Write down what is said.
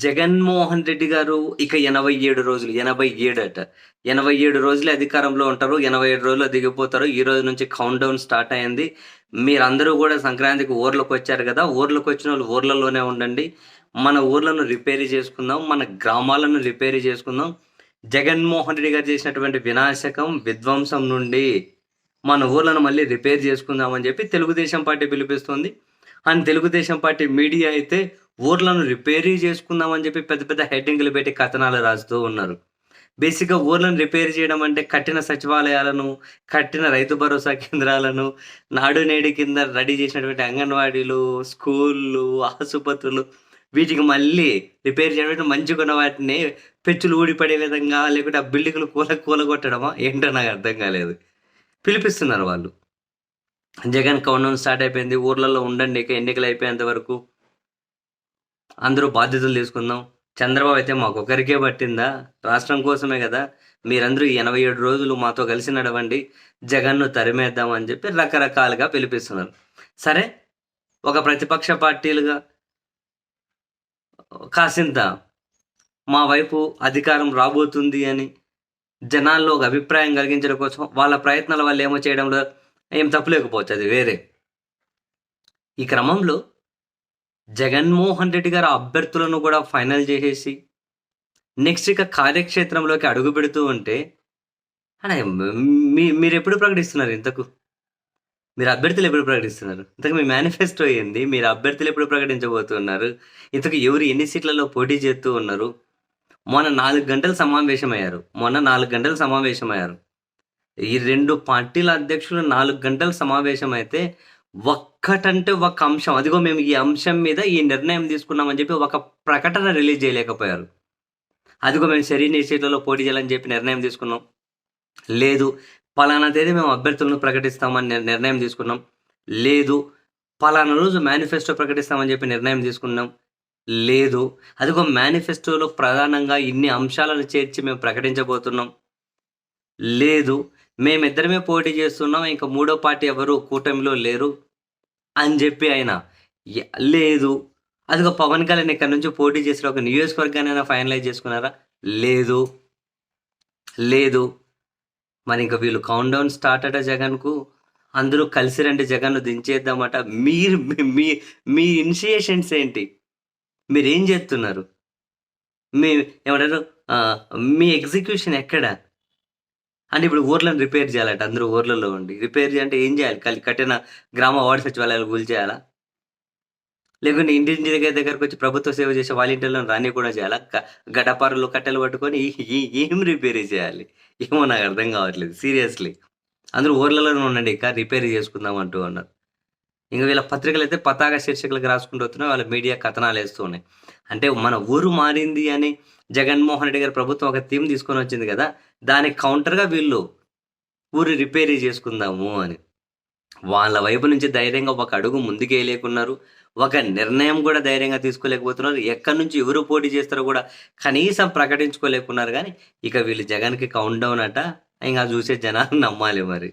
జగన్మోహన్ రెడ్డి గారు ఇక ఎనభై ఏడు రోజులు ఎనభై ఏడు ఎనభై ఏడు రోజులు అధికారంలో ఉంటారు ఎనభై ఏడు రోజులు దిగిపోతారు. ఈ రోజు నుంచి కౌంట్ డౌన్ స్టార్ట్ అయింది. మీరందరూ కూడా సంక్రాంతికి ఊర్లోకి వచ్చారు కదా ఊర్లోకి వచ్చిన వాళ్ళు ఊర్లలోనే ఉండండి. మన ఊర్లను రిపేర్ చేసుకుందాం మన గ్రామాలను రిపేర్ చేసుకుందాం. జగన్మోహన్ రెడ్డి గారు చేసినటువంటి వినాశకం విధ్వంసం నుండి మన ఊర్లను మళ్ళీ రిపేర్ చేసుకుందామని చెప్పి తెలుగుదేశం పార్టీ పిలిపిస్తుంది. అండ్ తెలుగుదేశం పార్టీ మీడియా అయితే ఊర్లను రిపేరీ చేసుకుందామని చెప్పి పెద్ద పెద్ద హెడ్డింగ్లు పెట్టి కథనాలు రాస్తూ ఉన్నారు. బేసిక్గా ఊర్లను రిపేర్ చేయడం అంటే కట్టిన సచివాలయాలను కట్టిన రైతు భరోసా కేంద్రాలను నాడు నేడు కింద రెడీ చేసినటువంటి అంగన్వాడీలు స్కూళ్ళు ఆసుపత్రులు వీటికి మళ్ళీ రిపేర్ చేయడం మంచిగా ఉన్న వాటిని పెచ్చులు ఊడిపడే విధంగా లేకుంటే ఆ బిల్డింగ్లు కూల కూలగొట్టడమా ఏంటో నాకు అర్థం కాలేదు. పిలిపిస్తున్నారు వాళ్ళు. జగన్ కౌంటౌన్ స్టార్ట్ అయిపోయింది. ఊర్లలో ఉండండి ఇక ఎన్నికలు అయిపోయేంత వరకు అందరూ బాధ్యతలు తీసుకుందాం. చంద్రబాబు అయితే మాకొకరికే పట్టిందా? రాష్ట్రం కోసమే కదా. మీరందరూ ఎనభై ఏడు రోజులు మాతో కలిసి నడవండి. జగన్ను తరిమేద్దాం అని చెప్పి రకరకాలుగా పిలిపిస్తున్నారు. సరే ఒక ప్రతిపక్ష పార్టీలుగా కాసింత మా వైపు అధికారం రాబోతుంది అని జనాల్లో ఒక అభిప్రాయం కలిగించడం కోసం వాళ్ళ ప్రయత్నాల వల్ల ఏమో చేయడంలో ఏం తప్పులేకపోవచ్చు అది వేరే. ఈ క్రమంలో జగన్మోహన్ రెడ్డి గారు అభ్యర్థులను కూడా ఫైనల్ చేసేసి నెక్స్ట్ ఇక కార్యక్షేత్రంలోకి అడుగు పెడుతూ ఉంటే అనే మీ మీరు ఎప్పుడు ప్రకటిస్తున్నారు ఇంతకు? మీరు అభ్యర్థులు ఎప్పుడు ప్రకటిస్తున్నారు? ఇంతకు మీ మేనిఫెస్టో ఏంది? మీరు అభ్యర్థులు ఎప్పుడు ప్రకటించబోతున్నారు? ఇంతకు ఎవరు ఎన్ని సీట్లలో పోటీ చేస్తూ ఉన్నారు? మొన్న నాలుగు గంటలు సమావేశమయ్యారు. మొన్న నాలుగు గంటలు సమావేశమయ్యారు. ఈ రెండు పార్టీల అధ్యక్షులు నాలుగు గంటలు సమావేశం అయితే ఒక్కటంటే ఒక అంశం. అదిగో మేము ఈ అంశం మీద ఈ నిర్ణయం తీసుకున్నామని చెప్పి ఒక ప్రకటన రిలీజ్ చేయలేకపోయారు. అదిగో మేము శరీర సీట్లలో పోటీ చేయాలని చెప్పి నిర్ణయం తీసుకున్నాం. లేదు పలానా తేదీ మేము అభ్యర్థులను ప్రకటిస్తామని నిర్ణయం తీసుకున్నాం. లేదు పలానా రోజు మేనిఫెస్టో ప్రకటిస్తామని చెప్పి నిర్ణయం తీసుకున్నాం. లేదు అదిగో మేనిఫెస్టోలో ప్రధానంగా ఇన్ని అంశాలను చేర్చి మేము ప్రకటించబోతున్నాం. లేదు మేమిద్దరమే పోటీ చేస్తున్నాం. ఇంకా మూడో పార్టీ ఎవరు? కూటమిలో లేరు. అని చెప్పి ఆయన లేదు. అదిగో పవన్ కళ్యాణ్ ఇక్కడ నుంచి పోటీ చేసిన ఒక నియోజకవర్గాన్ని ఫైనలైజ్ చేసుకున్నారా? లేదు. లేదు. మరి ఇంకా వీళ్ళు కౌంట్ డౌన్ స్టార్ట్ అట జగన్కు. అందరూ కలిసి రండి జగన్ను దించేద్దామట. మీరు మీ- మీ ఇనిషియేషన్స్ ఏంటి? మీరు ఏం చేస్తున్నారు? మీ ఏమంటారు మీ ఎగ్జిక్యూషన్ ఎక్కడ? అంటే ఇప్పుడు ఊర్లను రిపేర్ చేయాలంటే అందరూ ఊర్లలో ఉండి. రిపేర్ చేయాలంటే ఏం చేయాలి? కల్- కట్టిన గ్రామ వార్డు సచివాలయాలు కూల్ చేయాలా? లేకుంటే ఇంటి ఇంటి దగ్గర దగ్గరకు వచ్చి ప్రభుత్వ సేవ చేసే వాలంటీర్లను రాని కూడా చేయాలా గడపారులు కట్టెలు పట్టుకొని ఈ- ఏం రిపేర్ చేయాలి? ఏమో నాకు అర్థం కావట్లేదు సీరియస్లీ అందరూ ఊర్లలోనే ఉండండి ఇక రిపేర్ చేసుకుందాం అంటూ ఉన్నారు ఇంకా వీళ్ళ పత్రికలు అయితే పతాక శీర్షికలకు రాసుకుంటూ వస్తున్నాయి వాళ్ళ మీడియా కథనాలు వేస్తున్నాయి అంటే మన ఊరు మారింది అని జగన్మోహన్ రెడ్డి గారి ప్రభుత్వం ఒక థీమ్ తీసుకొని వచ్చింది కదా దానికి కౌంటర్గా వీళ్ళు ఊరు రిపేరీ చేసుకుందాము అని. వాళ్ళ వైపు నుంచి ధైర్యంగా ఒక అడుగు ముందుకేయలేకున్నారు ఒక నిర్ణయం కూడా ధైర్యంగా తీసుకోలేకపోతున్నారు ఎక్కడి నుంచి ఎవరు పోటీ చేస్తారో కూడా కనీసం ప్రకటించుకోలేకున్నారు కానీ ఇక వీళ్ళు జగన్కి కౌంట్ డౌన్ అట ఇంకా చూసే జనాలు నమ్మాలి మరి.